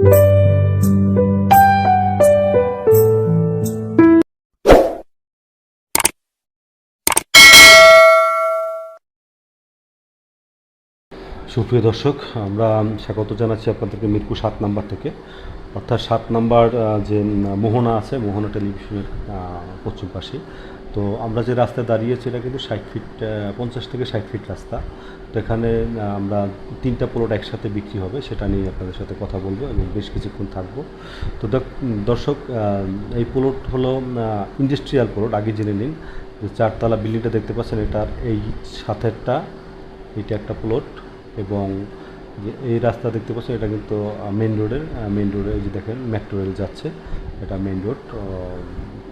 সুপ্রিয় দর্শক, আমরা স্বাগত জানাচ্ছি আপনাদেরকে মিরপুর সাত নাম্বার থেকে। অর্থাৎ সাত নাম্বার যে মোহনা আছে, মোহনা টেলিভিশনের পশ্চিম পাশে তো আমরা যে রাস্তায় দাঁড়িয়েছি এটা কিন্তু ষাট ফিট পঞ্চাশ থেকে ষাট ফিট রাস্তা। তো এখানে আমরা তিনটা প্লট একসাথে বিক্রি হবে, সেটা নিয়ে আপনাদের সাথে কথা বলব এবং বেশ কিছুক্ষণ থাকব। তো দর্শক এই প্লট হলো ইন্ডাস্ট্রিয়াল প্লট আগে জেনে নিন। যে চারতলা বিল্ডিংটা দেখতে পাচ্ছেন, এটার এই সাথেরটা, এটা একটা প্লট এবং এই রাস্তা দেখতে পাচ্ছেন, এটা কিন্তু মেন রোডের মেন রোডে যে দেখেন মেট্রো রেল যাচ্ছে, এটা মেন রোড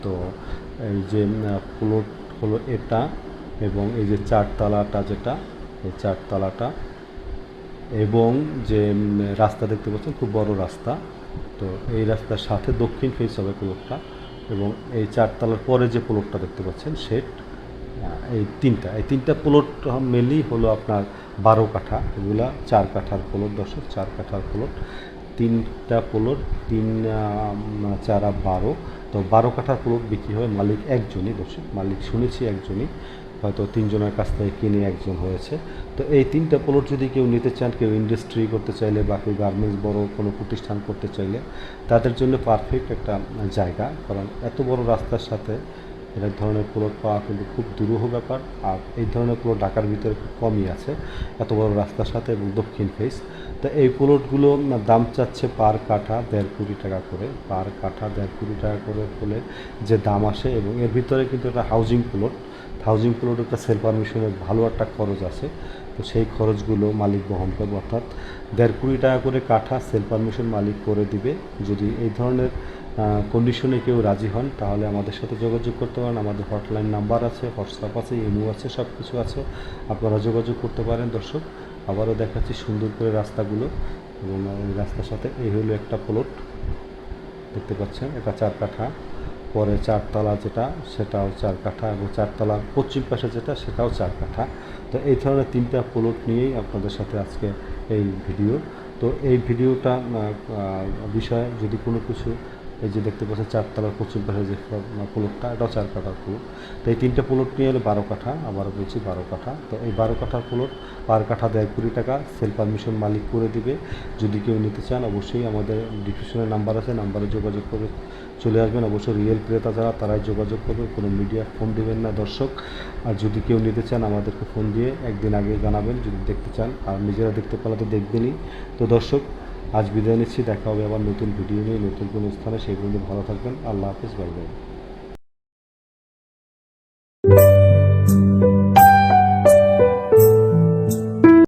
তো এই যে প্লট হলো এটা এবং এই যে চারতলাটা যেটা, এই চারতলাটা এবং যে রাস্তা দেখতে পাচ্ছেন, খুব বড় রাস্তা। তো এই রাস্তার সাথে দক্ষিণ ফেস হবে প্লটটা এবং এই চারতলার পরে যে প্লটটা দেখতে পাচ্ছেন সেট এই তিনটা। এই তিনটা প্লট মেনলি হলো আপনার বারো কাঠা। এগুলা চার কাঠার প্লট দর্শক, চার কাঠার প্লট তিনটা প্লট তিন চারা বারো। তো বারো কাঠার প্লট বিক্রি হয়, মালিক একজনই দর্শক মালিক শুনেছি একজনই, হয়তো তিনজনের কাছ থেকে কিনে একজন হয়েছে। তো এই তিনটা প্লট যদি কেউ নিতে চান, কেউ ইন্ডাস্ট্রি করতে চাইলে বা কেউ গার্মেন্টস বড় কোনো প্রতিষ্ঠান করতে চাইলে, তাদের জন্য পারফেক্ট একটা জায়গা, কারণ এত বড় রাস্তার সাথে এরকম ধরনের প্লট পাওয়া কিন্তু খুব দুরূহ ব্যাপার। আর এই ধরনের প্লট ঢাকার ভিতরে খুব কমই আছে। এত বড় রাস্তার সাথে এবং দক্ষিণ ফেস তো এই প্লটগুলো দাম চাচ্ছে পার কাঠা দেড় কোটি টাকা করে। পার কাঠা দেড় কোটি টাকা করে হলে যে দাম আসে এবং এর ভিতরে কিন্তু একটা হাউজিং প্লট হাউজিং প্লট একটা সেল পারমিশনের ভালো একটা খরচ আছে। তো সেই খরচগুলো মালিক বহন করবে, অর্থাৎ দেড় কোটি টাকা করে কাঠা সেল পারমিশন মালিক করে দিবে। যদি এই ধরনের কন্ডিশনে কেউ রাজি হন, তাহলে আমাদের সাথে যোগাযোগ করতে পারেন। আমাদের হটলাইন নাম্বার আছে হোয়াটসঅ্যাপ আছে ইমো আছে সব কিছু আছে। আপনারা যোগাযোগ করতে পারেন, দর্শক। আবারও দেখাচ্ছি সুন্দর করে রাস্তাগুলো। এবং রাস্তার সাথে এই হলো একটা প্লট দেখতে পাচ্ছেন, এটা চার কাঠা। পরে চারতলা যেটা, সেটাও চার কাঠা। এবং চারতলার পশ্চিম পাশে যেটা, সেটাও চার কাঠা। তো এই ধরনের তিনটা প্লট নিয়েই আপনাদের সাথে আজকে এই ভিডিও তো এই ভিডিওটা বিষয়ে যদি কোনো কিছু এই যে দেখতে পাচ্ছেন, চারতলার পশ্চিম পাশে যে প্লটটা এটাও চার কাঠার প্লট তো এই তিনটে প্লট নিয়ে হলো বারো কাঠা আবারও বলছি বারো কাঠা। তো এই বারো কাঠার প্লট পার কাঠা দেড় কোটি টাকা, সেল পারমিশন মালিক করে দিবে। যদি কেউ নিতে চান, অবশ্যই আমাদের ডিসক্রিপশনের নাম্বার আছে, নাম্বারে যোগাযোগ করে চলে আসবেন। অবশ্যই রিয়েল ক্রেতা যারা তারাই যোগাযোগ করবে, কোনো মিডিয়া ফোন দেবেন না দর্শক। আর যদি কেউ নিতে চান, আমাদেরকে ফোন দিয়ে একদিন আগে জানাবেন, যদি দেখতে চান। আর নিজেরা দেখতে পারলে তো দেখবেনই। তো দর্শক আজ বিদায় নিচ্ছি, দেখা হবে আবার নতুন ভিডিও নিয়ে, নতুন কোনো স্থানে। সেই পর্যন্ত ভালো থাকবেন। আল্লাহ হাফিজ, বাই বাই।